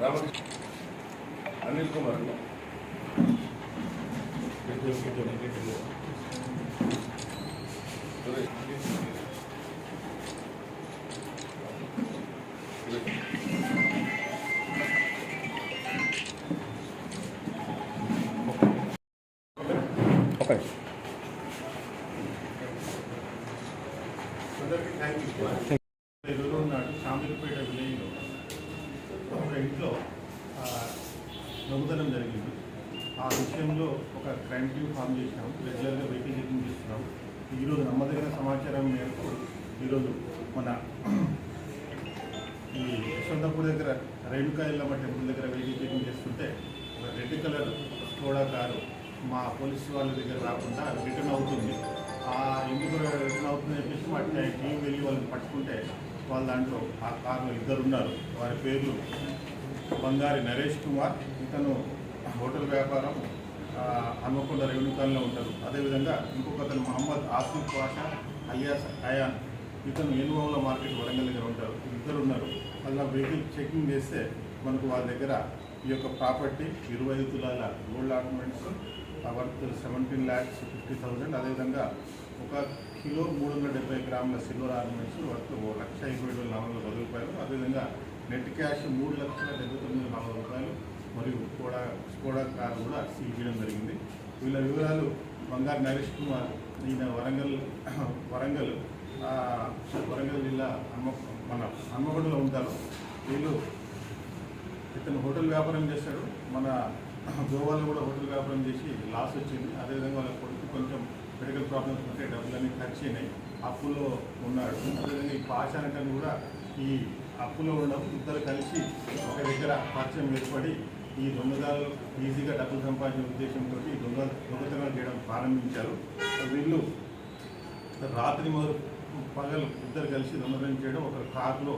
రామకృష్ణ అనిల్ కుమార్ అన్న సురేష్. సురేష్. ఓకే అందరికీ thank you ఈరోజు నాడు శాంతిపేట విలేజ్లో ఒక ఇంట్లో దొంగతనం జరిగింది. ఆ విషయంలో ఒక క్రైమ్ టీమ్ ఫామ్ చేసినాం. రెగ్యులర్గా వెహికల్ చెకింగ్ చేస్తున్నాం. ఈరోజు నమ్మదగిన సమాచారం మేరకు ఈరోజు మన ఈ యశ్వంతపూర్ దగ్గర రేణుకా ఎల్లమ్మ టెంపుల్ దగ్గర వెహికల్ చెకింగ్ చేస్తుంటే ఒక రెడ్ కలర్ స్కోడా కారు మా పోలీసు వాళ్ళ దగ్గర రాకుండా రిటర్న్ అవుతుంది. ఆ ఎందుకు రిటర్న్ అవుతుందని చెప్పేసి మా టీం వెళ్ళి వాళ్ళని పట్టుకుంటే వాళ్ళ దాంట్లో ఆ కారులో ఇద్దరు ఉన్నారు వారి పేర్లు బంగారి నరేష్ కుమార్ ఇతను హోటల్ వ్యాపారం ఆ, హన్మకొండ ఉంటారు. అదేవిధంగా ఇంకొక అతను మహమ్మద్ ఆసిఫ్ పాషా అలియాస్ అయాన్ ఇతను ఏనుగోల మార్కెట్ వరంగల్ దగ్గర ఉంటారు. ఇద్దరు ఉన్నారు అలా వెహికల్ చెకింగ్ చేస్తే మనకు వాళ్ళ దగ్గర ఈ యొక్క ప్రాపర్టీ ఇరవై ఐదు తులాల gold ornaments worth seventeen lakhs fifty thousand. అదేవిధంగా ఒక కిలో మూడు వందల డెబ్బై గ్రాముల సిల్వర్ ఆర్నమెంట్స్ వర్త్ లక్ష ఇరవై వేల నాలుగు వందల రూపాయలు అదేవిధంగా నెట్ క్యాష్ మూడు లక్షల డెబ్బై తొమ్మిది నాలుగు రూపాయలు. మరియు కోడా స్కోడా కార్ కూడా సీల్ చేయడం జరిగింది. వీళ్ళ వివరాలు బంగారు నరేష్ కుమార్ ఈయన వరంగల్ వరంగల్ వరంగల్ జిల్లా అమ్మ మన హన్మకొండలో ఉంటారు. వీళ్ళు ఇతను హోటల్ వ్యాపారం చేస్తాడు. మన గోవాలో కూడా హోటల్ వ్యాపారం చేసి లాస్ వచ్చింది. అదేవిధంగా వాళ్ళ కొడుకు కొంచెం మెడికల్ ప్రాబ్లమ్స్ ఉంటే డబ్బులన్నీ ఖర్చు అయినాయి. అప్పులో ఉన్నాడు. అదేవిధంగా ఈ పాషానటం కూడా ఈ అప్పులో ఉండడం ఇద్దరు కలిసి ఒక దగ్గర పరిచయం ఏర్పడి ఈ దొంగదారులు ఈజీగా డబ్బులు సంపాదించే ఉద్దేశంతో ఈ దొంగ దొంగతనాలు చేయడం ప్రారంభించారు. వీళ్ళు రాత్రి మొదలు పగలు ఇద్దరు కలిసి దొంగతనం చేయడం ఒక కార్లో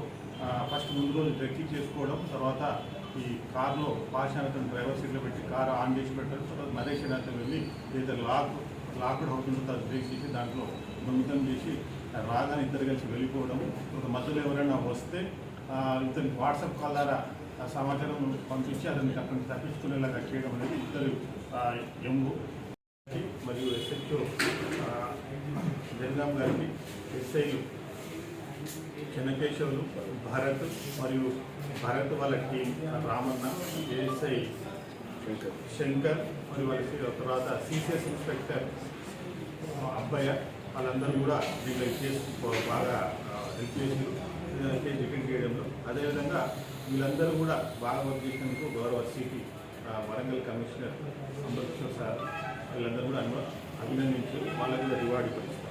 ఫస్ట్ ముందు రోజు రెక్కి చేసుకోవడం తర్వాత ఈ కారులో పాషానతను డ్రైవర్ సీట్లో పెట్టి కారు ఆన్ చేసి పెట్టడం తర్వాత నరేష్ అతను వెళ్ళి ఇద్దరు లాక్ లాక్డ్ అవుతుందో తర్వాత చేసేసి దాంట్లో దొంగతనం చేసి రాగానే ఇద్దరు కలిసి వెళ్ళిపోవడం ఒక మధ్యలో ఎవరైనా వస్తే ఆ, ఇతనికి వాట్సాప్ కాల్ ద్వారా సమాచారం పంపించి అతనికి అక్కడ తప్పించుకునేలాగా చేయడం అనేది ఇద్దరు ఎంబు మరియు ఎస్హెచ్ఓ జగదాం గారికి ఎస్ఐలు చెన్నకేశవులు భారత్ మరియు భారత్ వాళ్ళ టీం రామన్న ఏఎస్ఐ శంకర్ మరియు వాళ్ళ తర్వాత సిసిఎస్ ఇన్స్పెక్టర్ అబ్బయ్య వాళ్ళందరూ కూడా దీంట్లో కేసు బాగా హెల్ప్ చేసి కేసు రిటర్న్ చేయడంలో అదేవిధంగా వీళ్ళందరూ కూడా బాగా గౌరవ city Warangal commissioner Amrit sir వీళ్ళందరూ కూడా అభినందించి వాళ్ళకి కూడా రివార్డ్ ఇవ్వాలి